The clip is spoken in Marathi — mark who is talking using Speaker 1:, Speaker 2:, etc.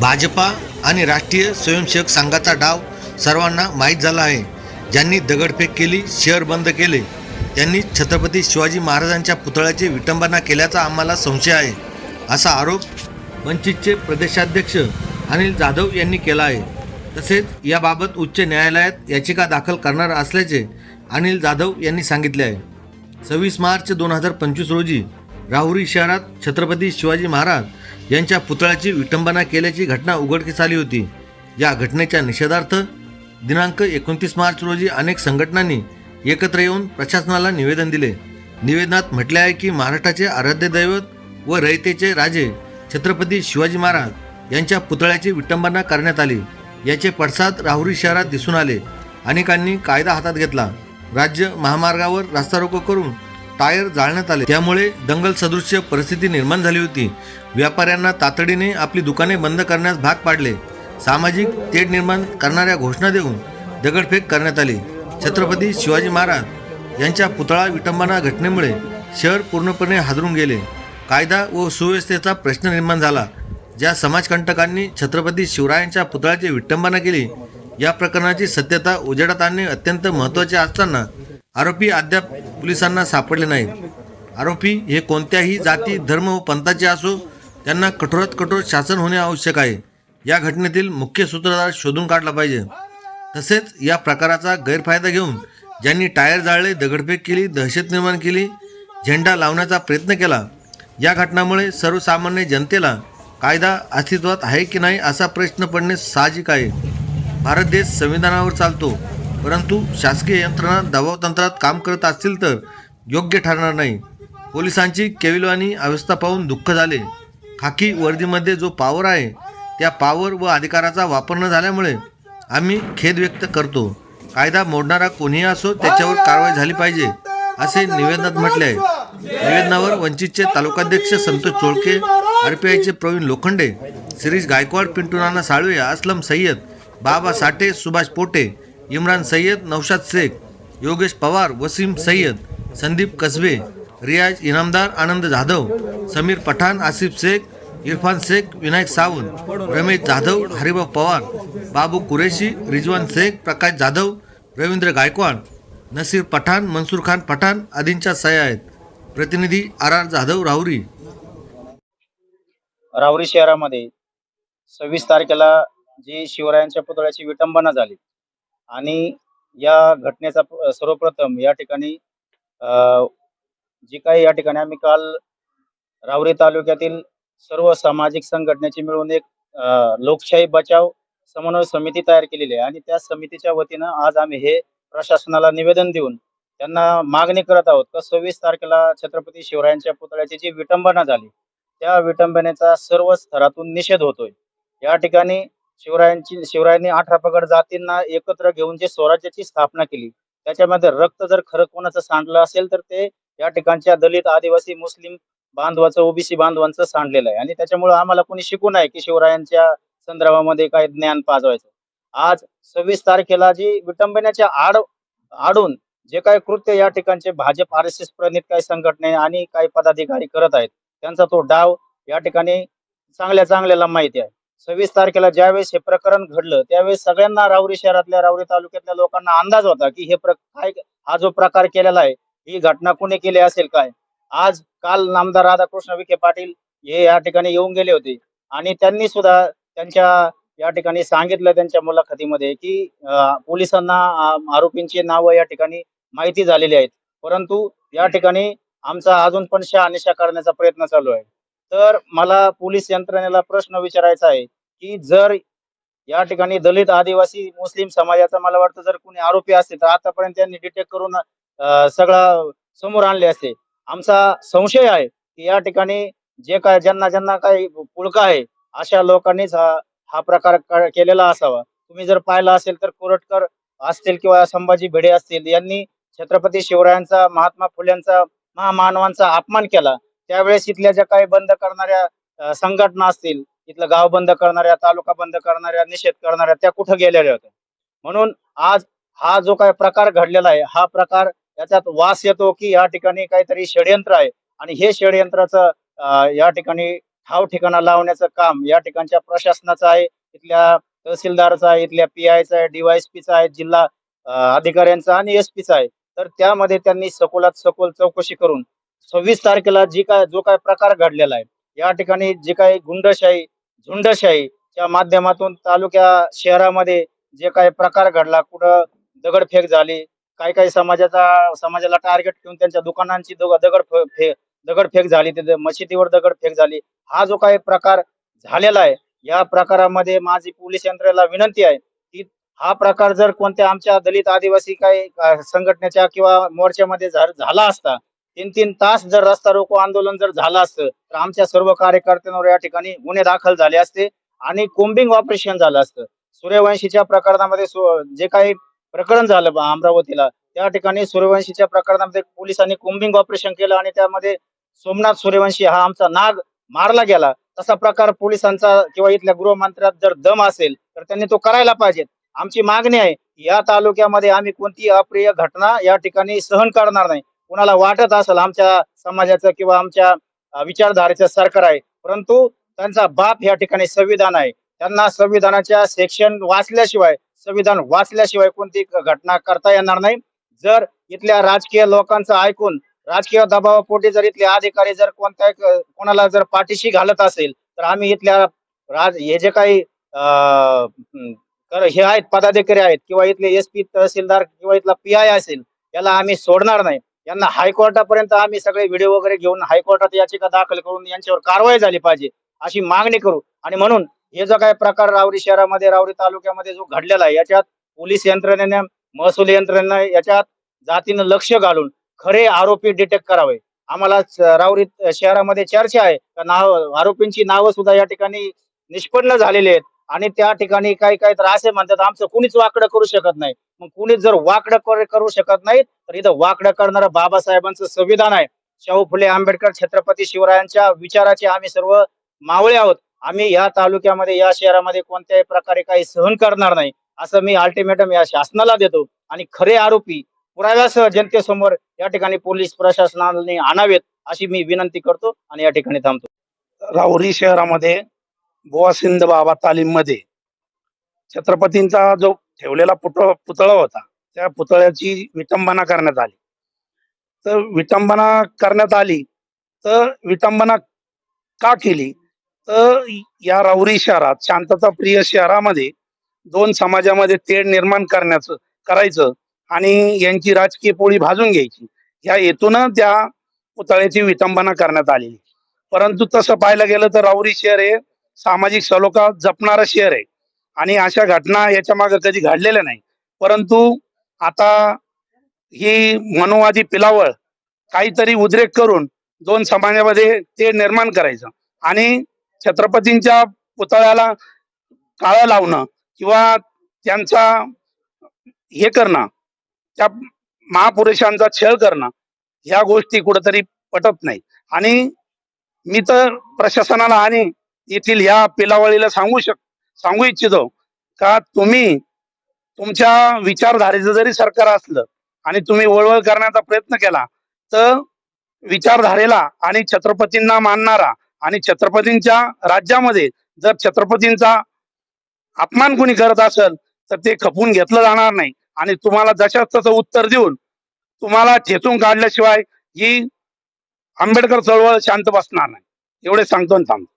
Speaker 1: भाजपा आणि राष्ट्रीय स्वयंसेवक संघाचा डाव सर्वांना माहीत झाला आहे. ज्यांनी दगडफेक केली शहर बंद केले त्यांनी छत्रपती शिवाजी महाराजांच्या पुतळ्याची विटंबना केल्याचा आम्हाला संशय आहे असा आरोप वंचितचे प्रदेशाध्यक्ष अनिल जाधव यांनी केला आहे. तसेच याबाबत उच्च न्यायालयात याचिका दाखल करणार असल्याचे अनिल जाधव यांनी सांगितले आहे. सव्वीस मार्च दोन हजार पंचवीस रोजी राहुरी शहरात छत्रपती शिवाजी महाराज यांच्या पुतळ्याची विटंबना केल्याची घटना उघडकीस आली होती. या घटनेच्या निषेधार्थ दिनांक एकोणतीस मार्च रोजी अनेक संघटनांनी एकत्र येऊन प्रशासनाला निवेदन दिले. निवेदनात म्हटले आहे की महाराष्ट्राचे आराध्य दैवत व रयतेचे राजे छत्रपती शिवाजी महाराज यांच्या पुतळ्याची विटंबना करण्यात आली. याचे पडसाद राहुरी शहरात दिसून आले. अनेकांनी कायदा हातात घेतला. राज्य महामार्गावर रास्ता रोको करून टायर जाळण्यात आले. त्यामुळे दंगल सदृश्य परिस्थिती निर्माण झाली होती. व्यापाऱ्यांना तातडीने आपली दुकाने बंद करण्यास भाग पाडले. सामाजिक तेढ निर्माण करणाऱ्या घोषणा देऊन दगडफेक करण्यात आली. छत्रपती शिवाजी महाराज यांच्या पुतळा विटंबना घटनेमुळे शहर पूर्णपणे हादरून गेले. कायदा व सुव्यवस्थेचा प्रश्न निर्माण झाला. ज्या समाजकंटकांनी छत्रपती शिवरायांच्या पुतळ्याची विटंबना केली या प्रकरणाची सत्यता उजेडात आणणे अत्यंत महत्त्वाचे असताना आरोपी अद्याप पोलिसांना सापडले नाहीत. आरोपी हे कोणत्याही जाती धर्म व पंथाचे असो त्यांना कठोरात कठोर शासन होणे आवश्यक आहे. या घटनेतील मुख्य सूत्रधार शोधून काढला पाहिजे. तसेच या प्रकाराचा गैरफायदा घेऊन ज्यांनी टायर जाळले दगडफेक केली दहशत निर्माण केली झेंडा लावण्याचा प्रयत्न केला या घटनामुळे सर्वसामान्य जनतेला कायदा अस्तित्वात आहे की नाही असा प्रश्न पडणे साहजिक आहे. भारत देश संविधानावर चालतो. परंतु शासकीय यंत्रणा दबावतंत्रात काम करत असतील तर योग्य ठरणार नाही. पोलिसांची केविलवाणी अवस्था पाहून दुःख झाले. खाकी वर्दीमध्ये जो पावर आहे त्या पावर व अधिकाराचा वापर न झाल्यामुळे आम्ही खेद व्यक्त करतो. कायदा मोडणारा कोणीही असो त्याच्यावर कारवाई झाली पाहिजे असे निवेदनात म्हटले आहे. निवेदनावर वंचितचे तालुकाध्यक्ष संतोष चोळके आरपीआयचे प्रवीण लोखंडे शिरीष गायकवाड पिंटू नाना साळवे असलम सय्यद बाबा साठे सुभाष पोटे इम्रान सय्यद नौशाद शेख योगेश पवार वसीम सय्यद संदीप कसबे रियाज इनामदार आनंद जाधव समीर पठाण आसिफ शेख इरफान शेख विनायक सावंत रमेश जाधव हरिभाऊ पवार बाबू कुरेशी रिजवान शेख प्रकाश जाधव रवींद्र गायकवाड नसीर पठाण मनसूर खान पठाण आदींच्या सह्या आहेत प्रतिनिधी आर आर जाधव राहुरी.
Speaker 2: राहुरी शहरामध्ये सव्वीस तारखेला जी शिवरायांच्या पुतळ्याची विटंबना झाली आणि या घटनेचा सर्वप्रथम या ठिकाणी जी काही या ठिकाणी आम्ही काल रावरी तालुक्यातील सर्व सामाजिक संघटनेची मिळून एक लोकशाही बचाव समन्वय समिती तयार केलेली आहे. आणि त्या समितीच्या वतीनं आज आम्ही हे प्रशासनाला निवेदन देऊन त्यांना मागणी करत आहोत का सव्वीस तारखेला छत्रपती शिवरायांच्या पुतळ्याची जी विटंबना झाली त्या विटंबनेचा सर्व स्तरातून निषेध होतोय. या ठिकाणी शिवरायांची शिवरायांनी अठरा पगड जातींना एकत्र घेऊन जे स्वराज्याची स्थापना केली त्याच्यामध्ये रक्त जर खरं कोणाचं सांडलं असेल तर ते या ठिकाणच्या दलित आदिवासी मुस्लिम बांधवाचं ओबीसी बांधवांचं सांडलेलं आहे. आणि त्याच्यामुळे आम्हाला कोणी शिकू नये की शिवरायांच्या संदर्भामध्ये काय ज्ञान पाजवायचं. आज सव्वीस तारखेला जी विटंबनेच्या आड आडून जे काही कृत्य या ठिकाणचे भाजप आर एस एस प्रणित काही संघटने आणि काही पदाधिकारी करत आहेत त्यांचा तो डाव या ठिकाणी चांगल्या चांगल्याला माहिती आहे. सव्वीस तारखेला ज्यावेळेस हे प्रकरण घडलं त्यावेळेस सगळ्यांना रावरी शहरातल्या रावरी तालुक्यातल्या लोकांना अंदाज होता की हे काय हा जो प्रकार केलेला आहे ही घटना कुणी केली असेल काय? आज काल नामदार राधाकृष्ण विखे पाटील हे या ठिकाणी येऊन गेले होते. आणि त्यांनी सुद्धा त्यांच्या या ठिकाणी सांगितलं त्यांच्या मुलाखतीमध्ये की पोलिसांना आरोपींची नावं या ठिकाणी माहिती झालेली आहेत. परंतु या ठिकाणी आमचा अजून पण शहानिशा करण्याचा प्रयत्न चालू आहे. तर मला पोलीस यंत्रणेला प्रश्न विचारायचा आहे की जर या ठिकाणी दलित आदिवासी मुस्लिम समाजाचा मला वाटतं जर कोणी आरोपी असते तर आतापर्यंत त्यांनी डिटेक्ट करून सगळा समोर आणले असते. आमचा संशय आहे की या ठिकाणी जे काय ज्यांना ज्यांना काही पुळका आहे अशा लोकांनीच हा हा प्रकार केलेला असावा. तुम्ही जर पाहिला असेल तर कोरटकर असतील किंवा संभाजी भिडे असतील यांनी छत्रपती शिवरायांचा महात्मा फुल्यांचा महामानवांचा अपमान केला. त्यावेळेस इथल्या ज्या काही बंद करणाऱ्या संघटना असतील इथलं गाव बंद करणाऱ्या तालुका बंद करणाऱ्या निषेध करणाऱ्या त्या कुठं गेलेल्या होत्या? म्हणून आज हा जो काही प्रकार घडलेला आहे हा प्रकार याच्यात वास येतो की या ठिकाणी काहीतरी षडयंत्र आहे आणि हे षडयंत्राचं या ठिकाणी ठाव ठिकाणा लावण्याचं काम या ठिकाणच्या प्रशासनाचं आहे इथल्या तहसीलदारचा आहे इथल्या पी आयचा आहे डीवायएसपीचा आहे जिल्हा अधिकाऱ्यांचा आणि एस पीचा आहे. तर त्यामध्ये त्यांनी सखोलात सखोल चौकशी करून सव्वीस तारखेला जी काय जो काय प्रकार घडलेला आहे या ठिकाणी जे काही गुंडशाही झुंडशाहीच्या माध्यमातून तालुक्या शहरामध्ये जे काही प्रकार घडला कुठं दगडफेक झाली काही काही समाजाचा समाजाला टार्गेट ठेवून त्यांच्या दुकानांची दगड फे दगडफेक झाली तिथे मशिदीवर दगडफेक झाली हा जो काही प्रकार झालेला आहे या प्रकारामध्ये माझी पोलीस यंत्रणेला विनंती आहे की हा प्रकार जर कोणत्या आमच्या दलित आदिवासी काही संघटनेच्या किंवा मोर्चामध्ये झाला असता तीन तीन तास जर रस्ता रोको आंदोलन जर झालं असतं तर आमच्या सर्व कार्यकर्त्यांवर या ठिकाणी गुन्हे दाखल झाले असते आणि कोम्बिंग ऑपरेशन झालं असतं. सूर्यवंशीच्या प्रकरणामध्ये जे काही प्रकरण झालं अमरावतीला त्या ठिकाणी सूर्यवंशीच्या प्रकरणामध्ये पोलिसांनी कोम्बिंग ऑपरेशन केलं आणि त्यामध्ये सोमनाथ सूर्यवंशी हा आमचा नाग मारला गेला. तसा प्रकार पोलिसांचा किंवा इथल्या गृहमंत्र्यात जर दम असेल तर त्यांनी तो करायला पाहिजे. आमची मागणी आहे या तालुक्यामध्ये आम्ही कोणती अप्रिय घटना या ठिकाणी सहन करणार नाही. कुणाला वाटत असेल आमच्या समाजाचं किंवा आमच्या विचारधारेचं सरकार आहे परंतु त्यांचा बाप या ठिकाणी संविधान आहे. त्यांना संविधानाच्या सेक्शन वाचल्याशिवाय संविधान वाचल्याशिवाय कोणती घटना करता येणार नाही. जर इथल्या राजकीय लोकांचं ऐकून राजकीय दबावापोटी जर इथले अधिकारी जर कोणत्या कोणाला जर पाठीशी घालत असेल तर आम्ही इथल्या राज हे जे काही हे आहेत पदाधिकारी आहेत किंवा इथले एस पी तहसीलदार किंवा इथला पी आय असेल याला आम्ही सोडणार नाही. यांना हायकोर्टापर्यंत आम्ही सगळे व्हिडिओ वगैरे घेऊन हायकोर्टात याचिका दाखल करून यांच्यावर कारवाई झाली पाहिजे अशी मागणी करू. आणि म्हणून हे जो काही प्रकार रावरी शहरामध्ये रावरी तालुक्यामध्ये जो घडलेला आहे याच्यात पोलीस यंत्रणेने महसूल यंत्रणेने याच्यात जातीनं लक्ष घालून खरे आरोपी डिटेक्ट करावे. आम्हाला रावरी शहरामध्ये चर्चा आहे. नाव आरोपींची नावं सुद्धा या ठिकाणी निष्पन्न झालेली आहेत. आणि त्या ठिकाणी काही काही तर असे म्हणतात आमचं कुणीच वाकडं करू शकत नाही. मग कुणीच जर वाकडं करू शकत नाही तर इथं वाकडं करणारं बाबासाहेबांचं संविधान आहे. शाहू फुले आंबेडकर छत्रपती शिवरायांच्या विचाराचे आम्ही सर्व मावळे आहोत. आम्ही या तालुक्यामध्ये या शहरामध्ये कोणत्याही प्रकारे काही सहन करणार नाही. असं मी अल्टिमेटम या शासनाला देतो. आणि खरे आरोपी पुराव्यासह जनतेसमोर या ठिकाणी पोलीस प्रशासनाने आणावेत अशी मी विनंती करतो आणि या ठिकाणी थांबतो.
Speaker 3: राहुरी शहरामध्ये गोवा सिंध बाबा तालीममध्ये छत्रपतींचा जो ठेवलेला पुतळ पुतळा होता त्या पुतळ्याची विटंबना करण्यात आली. तर विटंबना करण्यात आली तर विटंबना का केली? तर या राऊरी शहरात शांतता प्रिय शहरामध्ये दोन समाजामध्ये तेढ निर्माण करण्याचं करायचं आणि यांची राजकीय पोळी भाजून घ्यायची. ह्या हेतून त्या पुतळ्याची विटंबना करण्यात आलेली. परंतु तसं पाहायला गेलं तर राऊरी शहर हे सामाजिक सलोखा जपणारं शहर आहे. आणि अशा घटना याच्या मागे कधी घडलेल्या नाही. परंतु आता ही मनोवादी पिलावळ काहीतरी उद्रेक करून दोन समाजामध्ये ते निर्माण करायचं. आणि छत्रपतींच्या पुतळ्याला काळं लावणं किंवा त्यांचा हे करणं त्या महापुरुषांचा छळ करणं ह्या गोष्टी कुठंतरी पटत नाही आणि मी तर प्रशासनाला आणि येथील ह्या पिलावळीला सांगू शक सांगू इच्छितो का तुम्ही तुमच्या विचारधारेचं जरी सरकार असलं आणि तुम्ही वळवळ करण्याचा प्रयत्न केला तर विचारधारेला आणि छत्रपतींना मानणारा आणि छत्रपतींच्या राज्यामध्ये जर छत्रपतींचा अपमान कोणी करत असेल तर ते खपून घेतलं जाणार नाही. आणि तुम्हाला जशाच तसं उत्तर देऊन तुम्हाला ठेचून काढल्याशिवाय ही आंबेडकर चळवळ शांत बसणार नाही. एवढे सांगतो आणि थांबतो.